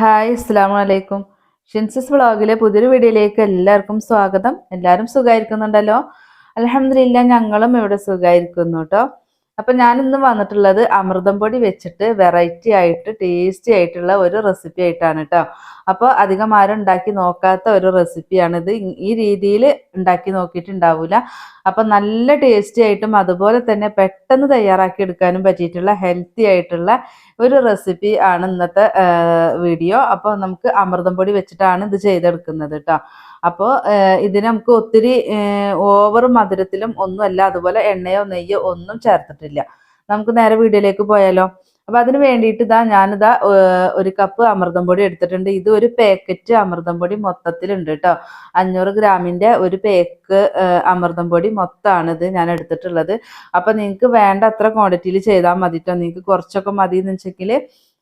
Hi അസ്സാം വലൈക്കും ഷിൻസസ് വ്ളോഗിലെ പുതിയൊരു വീഡിയോയിലേക്ക് എല്ലാവർക്കും സ്വാഗതം. എല്ലാവരും സുഖമായിരിക്കുന്നുണ്ടല്ലോ അലഹമില്ല ഞങ്ങളും ഇവിടെ സുഖമായിരിക്കുന്നു കേട്ടോ. അപ്പം ഞാൻ ഇന്ന് വന്നിട്ടുള്ളത് അമൃതം പൊടി വെച്ചിട്ട് വെറൈറ്റി ആയിട്ട് ടേസ്റ്റി ആയിട്ടുള്ള ഒരു റെസിപ്പി ആയിട്ടാണ് കേട്ടോ. അപ്പോൾ അധികം ആരും ഉണ്ടാക്കി നോക്കാത്ത ഒരു റെസിപ്പിയാണിത്. ഈ രീതിയിൽ ഉണ്ടാക്കി നോക്കിയിട്ടുണ്ടാവില്ല അപ്പം നല്ല ടേസ്റ്റി ആയിട്ടും അതുപോലെ തന്നെ പെട്ടെന്ന് തയ്യാറാക്കി എടുക്കാനും പറ്റിയിട്ടുള്ള ഹെൽത്തി ആയിട്ടുള്ള ഒരു റെസിപ്പി ആണ് ഇന്നത്തെ വീഡിയോ. അപ്പോൾ നമുക്ക് അമൃതം പൊടി വെച്ചിട്ടാണ് ഇത് ചെയ്തെടുക്കുന്നത് കേട്ടോ അപ്പോൾ ഇതിന് നമുക്ക് ഒത്തിരി ഓവർ മധുരത്തിലും ഒന്നുമല്ല അതുപോലെ എണ്ണയോ നെയ്യോ ഒന്നും ചേർത്തിട്ടില്ല. നമുക്ക് നേരെ വീഡിയോയിലേക്ക് പോയാലോ? അപ്പൊ അതിന് വേണ്ടിയിട്ട് ഇതാ ഞാനിതാ ഒരു കപ്പ് അമൃതം പൊടി എടുത്തിട്ടുണ്ട്. ഇത് ഒരു പാക്കറ്റ് അമൃതം പൊടി മൊത്തത്തിലുണ്ട് കേട്ടോ അഞ്ഞൂറ് ഗ്രാമിന്റെ ഒരു പേക്ക് അമൃതം പൊടി മൊത്തമാണ് ഇത് ഞാൻ എടുത്തിട്ടുള്ളത്. അപ്പൊ നിങ്ങൾക്ക് വേണ്ട അത്ര ക്വാണ്ടിറ്റിയിൽ ചെയ്താൽ മതി കേട്ടോ നിങ്ങൾക്ക് കുറച്ചൊക്കെ മതി എന്ന് വെച്ചെങ്കിൽ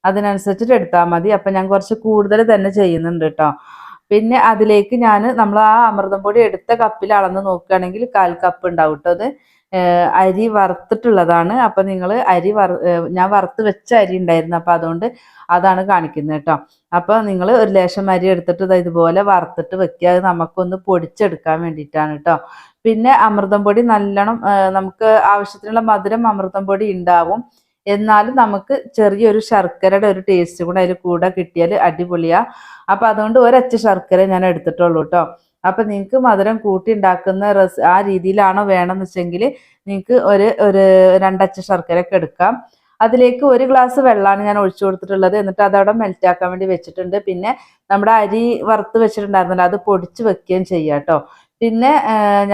അതിനനുസരിച്ചിട്ട് എടുത്താൽ മതി. അപ്പൊ ഞാൻ കുറച്ച് കൂടുതൽ തന്നെ ചെയ്യുന്നുണ്ട് കേട്ടോ പിന്നെ അതിലേക്ക് ഞാൻ നമ്മൾ ആ അമൃതം പൊടി എടുത്ത കപ്പിൽ അളന്ന് നോക്കുകയാണെങ്കിൽ കാൽ കപ്പ് ഉണ്ടാവും കേട്ടോ അത്. അരി വറുത്തിട്ടുള്ളതാണ്. അപ്പൊ നിങ്ങൾ അരി വറ ഞാൻ വറുത്ത് വെച്ച അരി ഉണ്ടായിരുന്നു. അപ്പൊ അതുകൊണ്ട് അതാണ് കാണിക്കുന്നത് കേട്ടോ. അപ്പൊ നിങ്ങൾ ഒരു ലേശം അരി എടുത്തിട്ട് ഇതുപോലെ വറുത്തിട്ട് വെക്കുക. അത് നമുക്കൊന്ന് പൊടിച്ചെടുക്കാൻ വേണ്ടിയിട്ടാണ് കേട്ടോ. പിന്നെ അമൃതം പൊടി നല്ലോണം നമുക്ക് ആവശ്യത്തിനുള്ള മധുരം അമൃതം പൊടി ഉണ്ടാവും. എന്നാലും നമുക്ക് ചെറിയൊരു ശർക്കരയുടെ ഒരു ടേസ്റ്റ് കൂടെ അതിൽ കൂടെ കിട്ടിയാൽ അടിപൊളിയാണ് അപ്പം അതുകൊണ്ട് ഒരച്ച ശർക്കര ഞാൻ എടുത്തിട്ടുള്ളൂ കേട്ടോ. അപ്പൊ നിങ്ങൾക്ക് മധുരം കൂട്ടി ഉണ്ടാക്കുന്ന റെസ് ആ രീതിയിലാണോ വേണമെന്ന് വെച്ചെങ്കിൽ നിങ്ങൾക്ക് ഒരു ഒരു രണ്ടച്ച ശർക്കര ഒക്കെ എടുക്കാം. അതിലേക്ക് ഒരു ഗ്ലാസ് വെള്ളമാണ് ഞാൻ ഒഴിച്ചു കൊടുത്തിട്ടുള്ളത്. എന്നിട്ട് അതവിടെ മെൽറ്റാക്കാൻ വേണ്ടി വെച്ചിട്ടുണ്ട്. പിന്നെ നമ്മുടെ അരി വറുത്ത് വെച്ചിട്ടുണ്ടായിരുന്നല്ലോ അത് പൊടിച്ച് വെക്കുകയും ചെയ്യാം കേട്ടോ. പിന്നെ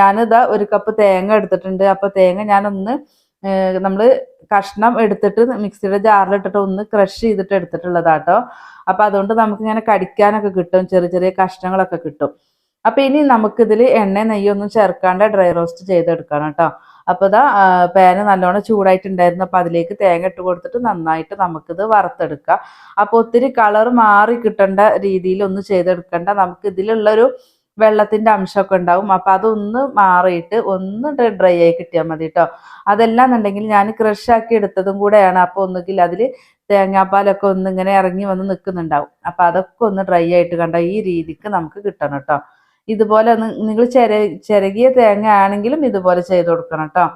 ഞാനിതാ ഒരു കപ്പ് തേങ്ങ എടുത്തിട്ടുണ്ട്. അപ്പൊ തേങ്ങ ഞാനൊന്ന് നമ്മൾ കഷ്ണം എടുത്തിട്ട് മിക്സിയുടെ ജാറിലിട്ടിട്ട് ഒന്ന് ക്രഷ് ചെയ്തിട്ട് എടുത്തിട്ടുള്ളതാട്ടോ. അപ്പൊ അതുകൊണ്ട് നമുക്ക് ഇങ്ങനെ കടിക്കാനൊക്കെ കിട്ടും. ചെറിയ ചെറിയ കഷ്ണങ്ങളൊക്കെ കിട്ടും. അപ്പൊ ഇനി നമുക്കിതിൽ എണ്ണ നെയ്യൊന്നും ചേർക്കാണ്ട് ഡ്രൈ റോസ്റ്റ് ചെയ്തെടുക്കണം കേട്ടോ. അപ്പൊ ഇതാ പാന് നല്ലോണം ചൂടായിട്ടുണ്ടായിരുന്നു. അപ്പൊ അതിലേക്ക് തേങ്ങ ഇട്ട് കൊടുത്തിട്ട് നന്നായിട്ട് നമുക്കിത് വറുത്തെടുക്കാം. അപ്പൊ ഒത്തിരി കളർ മാറി കിട്ടേണ്ട രീതിയിൽ ഒന്ന് ചെയ്തെടുക്കണ്ട. നമുക്ക് ഇതിലുള്ളൊരു വെള്ളത്തിന്റെ അംശമൊക്കെ ഉണ്ടാവും. അപ്പൊ അതൊന്ന് മാറിയിട്ട് ഒന്ന് ഡ്രൈ ആയി കിട്ടിയാൽ മതി കേട്ടോ. അതെല്ലാം എന്നുണ്ടെങ്കിൽ ഞാൻ ക്രഷ് ആക്കി എടുത്തതും കൂടെയാണ്. അപ്പൊ ഒന്നുകിൽ അതിൽ തേങ്ങാപ്പാലൊക്കെ ഒന്ന് ഇങ്ങനെ ഇറങ്ങി വന്ന് നിൽക്കുന്നുണ്ടാവും. അപ്പൊ അതൊക്കെ ഒന്ന് ഡ്രൈ ആയിട്ട് കണ്ട ഈ രീതിക്ക് നമുക്ക് കിട്ടണം കേട്ടോ. ഇതുപോലെ നിങ്ങൾ ചെര ചിരകിയ തേങ്ങ ആണെങ്കിലും ഇതുപോലെ ചെയ്ത് കൊടുക്കണം കേട്ടോ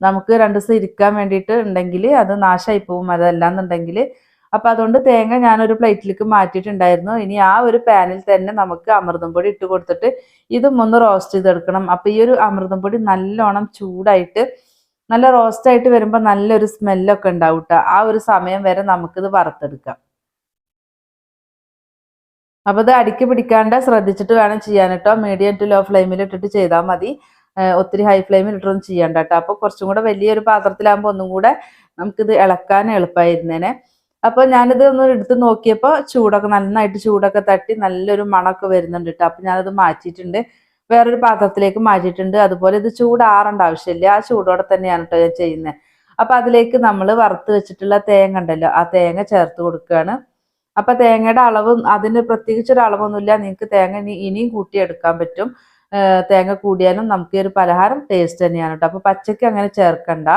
നമുക്ക് രണ്ട് ദിവസം ഇരിക്കാൻ വേണ്ടിയിട്ട് ഉണ്ടെങ്കിൽ അത് നാശമായി പോവും അതല്ലാന്നുണ്ടെങ്കിൽ അപ്പം അതുകൊണ്ട് തേങ്ങ ഞാനൊരു പ്ലേറ്റിലേക്ക് മാറ്റിയിട്ടുണ്ടായിരുന്നു. ഇനി ആ ഒരു പാനിൽ തന്നെ നമുക്ക് അമൃതം പൊടി ഇട്ട് കൊടുത്തിട്ട് ഇതും ഒന്ന് റോസ്റ്റ് ചെയ്തെടുക്കണം. അപ്പം ഈ ഒരു അമൃതം പൊടി നല്ലോണം ചൂടായിട്ട് നല്ല റോസ്റ്റ് ആയിട്ട് വരുമ്പോൾ നല്ലൊരു സ്മെല്ലൊക്കെ ഉണ്ടാവും കേട്ടോ ആ ഒരു സമയം വരെ നമുക്കിത് വറുത്തെടുക്കാം. അപ്പൊ ഇത് അടിക്ക് പിടിക്കാണ്ട് ശ്രദ്ധിച്ചിട്ട് വേണം ചെയ്യാൻ കേട്ടോ. മീഡിയം ടു ലോ ഫ്ലെയിമിൽ ഇട്ടിട്ട് ചെയ്താൽ മതി. ഒത്തിരി ഹൈ ഫ്ലെയിമിൽ ഇട്ടൊന്നും ചെയ്യണ്ട കേട്ടോ. അപ്പൊ കുറച്ചും കൂടെ വലിയൊരു പാത്രത്തിലാകുമ്പോൾ ഒന്നും കൂടെ നമുക്കിത് ഇളക്കാൻ എളുപ്പമായിരുന്നേനെ അപ്പൊ ഞാനിത് ഒന്ന് എടുത്ത് നോക്കിയപ്പോൾ ചൂടൊക്കെ നന്നായിട്ട് ചൂടൊക്കെ തട്ടി നല്ലൊരു മണമൊക്കെ വരുന്നുണ്ട് കേട്ടോ. അപ്പൊ ഞാനത് മാറ്റിയിട്ടുണ്ട്. വേറൊരു പാത്രത്തിലേക്ക് മാറ്റിയിട്ടുണ്ട്. അതുപോലെ ഇത് ചൂടാറേണ്ട ആവശ്യമില്ല. ആ ചൂടോടെ തന്നെയാണ് കേട്ടോ ഞാൻ ചെയ്യുന്നത് അപ്പൊ അതിലേക്ക് നമ്മൾ വറുത്ത് വെച്ചിട്ടുള്ള തേങ്ങ ഉണ്ടല്ലോ ആ തേങ്ങ ചേർത്ത് കൊടുക്കുകയാണ്. അപ്പൊ തേങ്ങയുടെ അളവ് അതിന് പ്രത്യേകിച്ച് ഒരു അളവൊന്നുമില്ല. നിങ്ങൾക്ക് തേങ്ങ ഇനി ഇനിയും കൂട്ടിയെടുക്കാൻ പറ്റും. തേങ്ങ കൂടിയാലും നമുക്ക് ഈ ഒരു പലഹാരം ടേസ്റ്റ് തന്നെയാണ് കേട്ടോ അപ്പൊ പച്ചക്ക് അങ്ങനെ ചേർക്കണ്ട.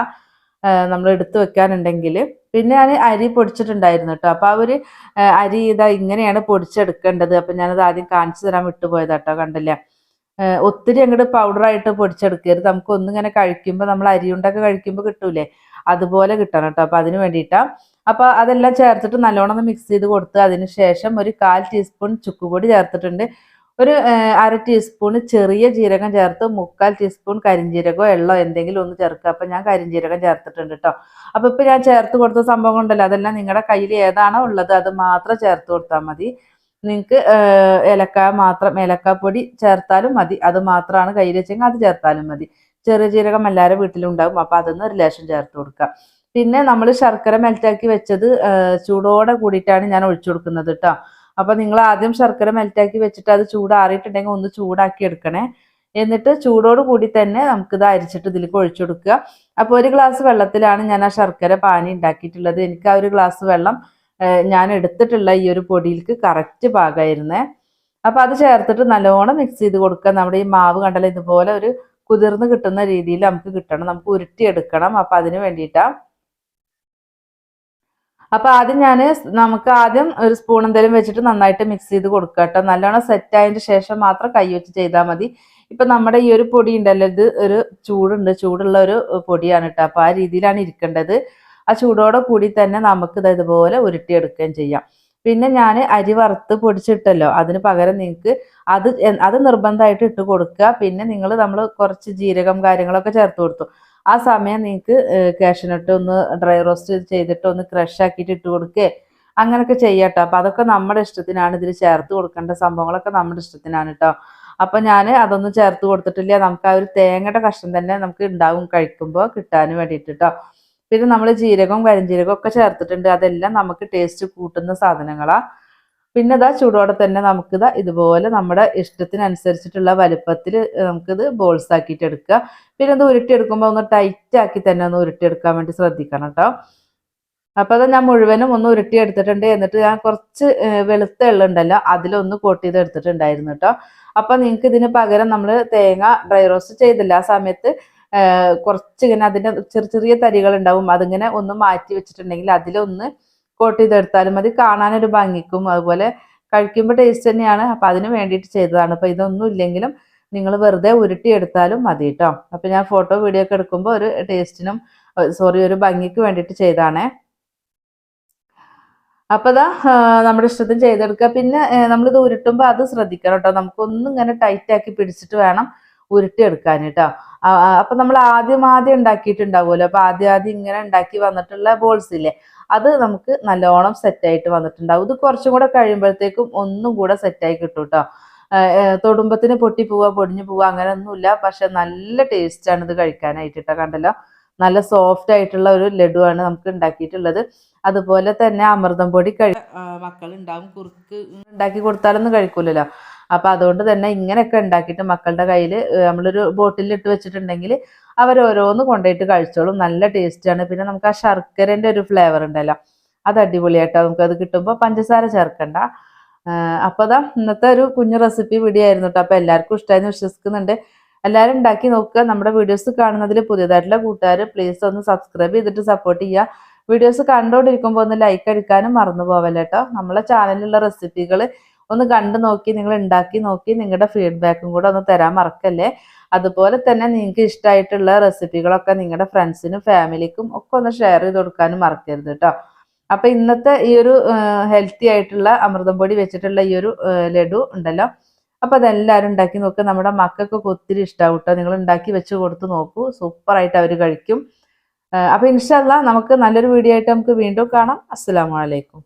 നമ്മൾ എടുത്തു വെക്കാനുണ്ടെങ്കിൽ. പിന്നെ ഞാൻ അരി പൊടിച്ചിട്ടുണ്ടായിരുന്നു കേട്ടോ അപ്പൊ അവർ അരി ഇതാ ഇങ്ങനെയാണ് പൊടിച്ചെടുക്കേണ്ടത്. അപ്പൊ ഞാനത് ആദ്യം കാണിച്ചു തരാൻ വിട്ടുപോയതാട്ടോ കണ്ടില്ലേ? ഒത്തിരി അങ്ങോട്ട് പൗഡറായിട്ട് പൊടിച്ചെടുക്കരുത്. നമുക്ക് ഒന്നിങ്ങനെ കഴിക്കുമ്പോൾ നമ്മൾ അരിയുണ്ടൊക്കെ കഴിക്കുമ്പോൾ കിട്ടൂലേ? അതുപോലെ കിട്ടണം കേട്ടോ. അപ്പം അതിന് വേണ്ടിയിട്ടാണ് അപ്പോൾ അതെല്ലാം ചേർത്തിട്ട് നല്ലോണം മിക്സ് ചെയ്ത് കൊടുത്ത് അതിന് ശേഷം ഒരു കാൽ ടീസ്പൂൺ ചുക്കുപൊടി ചേർത്തിട്ടുണ്ട്. ഒരു അര ടീസ്പൂൺ ചെറിയ ജീരകം ചേർത്ത് മുക്കാൽ ടീസ്പൂൺ കരിഞ്ചീരകോ എള്ളോ എന്തെങ്കിലും ഒന്ന് ചേർക്കുക. അപ്പം ഞാൻ കരിഞ്ചീരകം ചേർത്തിട്ടുണ്ട് കേട്ടോ. അപ്പോൾ ഇപ്പോൾ ഞാൻ ചേർത്ത് കൊടുത്ത സംഭവം ഉണ്ടല്ലോ. അതെല്ലാം നിങ്ങളുടെ കയ്യിൽ ഏതാണോ ഉള്ളത് അത് മാത്രം ചേർത്ത് കൊടുത്താൽ മതി. നിങ്ങൾക്ക് ഏലക്ക മാത്രം ഏലക്കാപ്പൊടി ചേർത്താലും മതി. അത് മാത്രമാണ് കയ്യിൽ വെച്ചെങ്കിൽ അത് ചേർത്താലും മതി. ചെറിയ ജീരകം എല്ലാവരും വീട്ടിലുണ്ടാകും അപ്പൊ അതൊന്ന് ഒരു ലേശം ചേർത്ത് കൊടുക്കുക. പിന്നെ നമ്മൾ ശർക്കര മെൽറ്റാക്കി വെച്ചത് ചൂടോടെ കൂടിയിട്ടാണ് ഞാൻ ഒഴിച്ചു കൊടുക്കുന്നത് കേട്ടോ അപ്പൊ നിങ്ങൾ ആദ്യം ശർക്കര മെൽറ്റാക്കി വെച്ചിട്ട് അത് ചൂടാറിയിട്ടുണ്ടെങ്കിൽ ഒന്ന് ചൂടാക്കി എടുക്കണേ. എന്നിട്ട് ചൂടോട് കൂടി തന്നെ നമുക്കിത് അരിച്ചിട്ട് ഇതിലേക്ക് ഒഴിച്ചു കൊടുക്കുക. അപ്പോൾ ഒരു ഗ്ലാസ് വെള്ളത്തിലാണ് ഞാൻ ആ ശർക്കര പാനി ഉണ്ടാക്കിയിട്ടുള്ളത്. എനിക്ക് ആ ഒരു ഗ്ലാസ് വെള്ളം ഞാൻ എടുത്തിട്ടുള്ള ഈ ഒരു പൊടിയിലേക്ക് കറക്റ്റ് പാകമായിരുന്നേ അപ്പോൾ അത് ചേർത്തിട്ട് നല്ലോണം മിക്സ് ചെയ്ത് കൊടുക്കുക. നമ്മുടെ ഈ മാവ് കണ്ടല്ലോ ഇതുപോലെ ഒരു കുതിർന്ന് കിട്ടുന്ന രീതിയിൽ നമുക്ക് കിട്ടണം. നമുക്ക് ഉരുട്ടിയെടുക്കണം. അപ്പം അതിന് വേണ്ടിയിട്ടാണ് അപ്പോൾ ആദ്യം ഞാൻ നമുക്ക് ആദ്യം ഒരു സ്പൂൺ എന്തെങ്കിലും വെച്ചിട്ട് നന്നായിട്ട് മിക്സ് ചെയ്ത് കൊടുക്കുക കേട്ടോ. നല്ലോണം സെറ്റ് ആയതിന് ശേഷം മാത്രം കൈ വെച്ച് ചെയ്താൽ മതി. ഇപ്പം നമ്മുടെ ഈ ഒരു പൊടി ഉണ്ടല്ലോ ഇത് ഒരു ചൂടുണ്ട്. ചൂടുള്ള ഒരു പൊടിയാണ് കേട്ടോ. അപ്പോൾ ആ രീതിയിലാണ് ഇരിക്കേണ്ടത്. ആ ചൂടോടെ കൂടി തന്നെ നമുക്ക് ഇത് ഇതുപോലെ ഉരുട്ടിയെടുക്കുകയും ചെയ്യാം. പിന്നെ ഞാൻ അരി വറുത്ത് പൊടിച്ചിട്ടല്ലോ അതിന് പകരം നിങ്ങൾക്ക് അത് അത് നിർബന്ധമായിട്ട് ഇട്ട് കൊടുക്കുക. പിന്നെ നിങ്ങൾ നമ്മൾ കുറച്ച് ജീരകം കാര്യങ്ങളൊക്കെ ചേർത്ത് കൊടുത്തു. ആ സമയം നിങ്ങൾക്ക് കാഷ്യനട്ട് ഒന്ന് ഡ്രൈ റോസ്റ്റ് ചെയ്തിട്ട് ഒന്ന് ക്രഷ് ആക്കിയിട്ട് ഇട്ട് കൊടുക്കുക അങ്ങനെയൊക്കെ ചെയ്യാട്ടോ. അപ്പം അതൊക്കെ നമ്മുടെ ഇഷ്ടത്തിനാണ്. ഇതിൽ ചേർത്ത് കൊടുക്കേണ്ട സംഭവങ്ങളൊക്കെ നമ്മുടെ ഇഷ്ടത്തിനാണ് കേട്ടോ അപ്പം ഞാൻ അതൊന്നും ചേർത്ത് കൊടുത്തിട്ടില്ല. നമുക്ക് ആ ഒരു തേങ്ങയുടെ കഷ്ണം തന്നെ നമുക്ക് ഉണ്ടാവും കഴിക്കുമ്പോൾ കിട്ടാൻ വേണ്ടിയിട്ട് കേട്ടോ പിന്നെ നമ്മൾ ജീരകവും കരിഞ്ജീരകവും ഒക്കെ ചേർത്തിട്ടുണ്ട്. അതെല്ലാം നമുക്ക് ടേസ്റ്റ് കൂട്ടുന്ന സാധനങ്ങളാണ് പിന്നെ ഇതാ ചൂടോടെ തന്നെ നമുക്കിതാ ഇതുപോലെ നമ്മുടെ ഇഷ്ടത്തിനനുസരിച്ചിട്ടുള്ള വലുപ്പത്തിൽ നമുക്കിത് ബോൾസ് ആക്കിയിട്ട് എടുക്കുക. പിന്നെ ഇത് ഉരുട്ടിയെടുക്കുമ്പോൾ ഒന്ന് ടൈറ്റ് ആക്കി തന്നെ ഒന്ന് ഉരുട്ടിയെടുക്കാൻ വേണ്ടി ശ്രദ്ധിക്കണം കേട്ടോ. അപ്പൊ അത് ഞാൻ മുഴുവനും ഒന്ന് ഉരുട്ടി എടുത്തിട്ടുണ്ട്. എന്നിട്ട് ഞാൻ കുറച്ച് വെളുത്ത എള്ളുണ്ടല്ലോ അതിലൊന്ന് കോട്ട് ചെയ്ത് എടുത്തിട്ടുണ്ടായിരുന്നു കേട്ടോ. അപ്പൊ നിങ്ങൾക്ക് ഇതിന് പകരം നമ്മൾ തേങ്ങ ഡ്രൈ റോസ്റ്റ് ചെയ്തില്ല. ആ സമയത്ത് കുറച്ച് ഇങ്ങനെ അതിന്റെ ചെറിയ ചെറിയ തരികൾ ഉണ്ടാവും അതിങ്ങനെ ഒന്ന് മാറ്റി വെച്ചിട്ടുണ്ടെങ്കിൽ അതിലൊന്ന് കോട്ട് ചെയ്തെടുത്താലും മതി. കാണാനൊരു ഭംഗിക്കും. അതുപോലെ കഴിക്കുമ്പോൾ ടേസ്റ്റ് തന്നെയാണ്. അപ്പം അതിന് വേണ്ടിയിട്ട് ചെയ്തതാണ്. അപ്പം ഇതൊന്നും ഇല്ലെങ്കിലും നിങ്ങൾ വെറുതെ ഉരുട്ടി എടുത്താലും മതി കേട്ടോ അപ്പം ഞാൻ ഫോട്ടോ വീഡിയോ ഒക്കെ എടുക്കുമ്പോൾ ഒരു ടേസ്റ്റിനും സോറി ഒരു ഭംഗിക്ക് വേണ്ടിയിട്ട് ചെയ്താണേ. അപ്പോൾ ദാ നമ്മുടെ ഇഷ്ടത്തിന് ചെയ്തെടുക്കുക പിന്നെ നമ്മളിത് ഉരുട്ടുമ്പോൾ അത് ശ്രദ്ധിക്കണം കേട്ടോ നമുക്കൊന്നും ഇങ്ങനെ ടൈറ്റാക്കി പിടിച്ചിട്ട് വേണം ഉരുട്ടിയെടുക്കാൻ കേട്ടോ അപ്പൊ നമ്മൾ ആദ്യം ആദ്യം ഉണ്ടാക്കിയിട്ടുണ്ടാവുമല്ലോ. അപ്പൊ ആദ്യം ആദ്യം ഇങ്ങനെ ഉണ്ടാക്കി വന്നിട്ടുള്ള ബോൾസ് ഇല്ലേ? അത് നമുക്ക് നല്ലോണം സെറ്റ് ആയിട്ട് വന്നിട്ടുണ്ടാവും. ഇത് കുറച്ചും കൂടെ കഴിയുമ്പോഴത്തേക്കും ഒന്നും കൂടെ സെറ്റായി കിട്ടും കേട്ടോ തൊടുമ്പത്തിന് പൊട്ടി പോവാ പൊടിഞ്ഞു പോവുക അങ്ങനെ ഒന്നുമില്ല. പക്ഷെ നല്ല ടേസ്റ്റ് ആണ് ഇത് കഴിക്കാനായിട്ട് കേട്ടോ കണ്ടല്ലോ? നല്ല സോഫ്റ്റ് ആയിട്ടുള്ള ഒരു ലഡുവാണ് നമുക്ക് ഉണ്ടാക്കിയിട്ടുള്ളത്. അതുപോലെ തന്നെ അമൃതം പൊടി കഴി മക്കൾ ഉണ്ടാവും കുറുക്ക് ഉണ്ടാക്കി കൊടുത്താലൊന്നും കഴിക്കൂലല്ലോ. അപ്പൊ അതുകൊണ്ട് തന്നെ ഇങ്ങനെയൊക്കെ ഉണ്ടാക്കിയിട്ട് മക്കളുടെ കയ്യിൽ നമ്മളൊരു ബോട്ടിലിൽ ഇട്ട് വെച്ചിട്ടുണ്ടെങ്കിൽ അവർ ഓരോന്ന് കൊണ്ടുപോയിട്ട് കഴിച്ചോളും. നല്ല ടേസ്റ്റാണ്. പിന്നെ നമുക്ക് ആ ശർക്കരന്റെ ഒരു ഫ്ലേവർ ഉണ്ടല്ലോ അത് അടിപൊളിയായിട്ടോ അത് കിട്ടുമ്പോൾ പഞ്ചസാര ചേർക്കണ്ട. അപ്പോൾ അപ്പൊ അതാ ഇന്നത്തെ ഒരു കുഞ്ഞു റെസിപ്പി വീഡിയോ കേട്ടോ. അപ്പൊ എല്ലാവർക്കും ഇഷ്ടമായെന്ന് വിശ്വസിക്കുന്നുണ്ട്. എല്ലാവരും ഉണ്ടാക്കി നോക്കുക. നമ്മുടെ വീഡിയോസ് കാണുന്നതിൽ പുതിയതായിട്ടുള്ള കൂട്ടുകാർ പ്ലീസ് ഒന്ന് സബ്സ്ക്രൈബ് ചെയ്തിട്ട് സപ്പോർട്ട് ചെയ്യുക. വീഡിയോസ് കണ്ടുകൊണ്ടിരിക്കുമ്പോൾ ഒന്ന് ലൈക്ക് അടിക്കാനും മറന്നു പോവല്ലേട്ടോ നമ്മളെ ചാനലിലുള്ള റെസിപ്പികൾ ഒന്ന് കണ്ടു നോക്കി നിങ്ങൾ ഉണ്ടാക്കി നോക്കി നിങ്ങളുടെ ഫീഡ്ബാക്കും കൂടെ ഒന്ന് തരാൻ മറക്കല്ലേ? അതുപോലെ തന്നെ നിങ്ങൾക്ക് ഇഷ്ടമായിട്ടുള്ള റെസിപ്പികളൊക്കെ നിങ്ങളുടെ ഫ്രണ്ട്സിനും ഫാമിലിക്കും ഒക്കെ ഒന്ന് ഷെയർ ചെയ്ത് കൊടുക്കാനും മറക്കരുത് കേട്ടോ അപ്പൊ ഇന്നത്തെ ഈ ഒരു ഹെൽത്തി ആയിട്ടുള്ള അമൃതം പൊടി വെച്ചിട്ടുള്ള ഈ ഒരു ലഡു ഉണ്ടല്ലോ. അപ്പൊ അതെല്ലാവരും ഉണ്ടാക്കി നോക്കുക നമ്മുടെ മക്കൾക്കൊക്കെ ഒത്തിരി ഇഷ്ടമാവും കേട്ടോ നിങ്ങൾ ഉണ്ടാക്കി വെച്ച് കൊടുത്ത് നോക്കൂ. സൂപ്പറായിട്ട് അവർ കഴിക്കും. അപ്പൊ ഇൻഷല്ല നമുക്ക് നല്ലൊരു വീഡിയോ ആയിട്ട് നമുക്ക് വീണ്ടും കാണാം. അസ്സാം അലൈക്കും.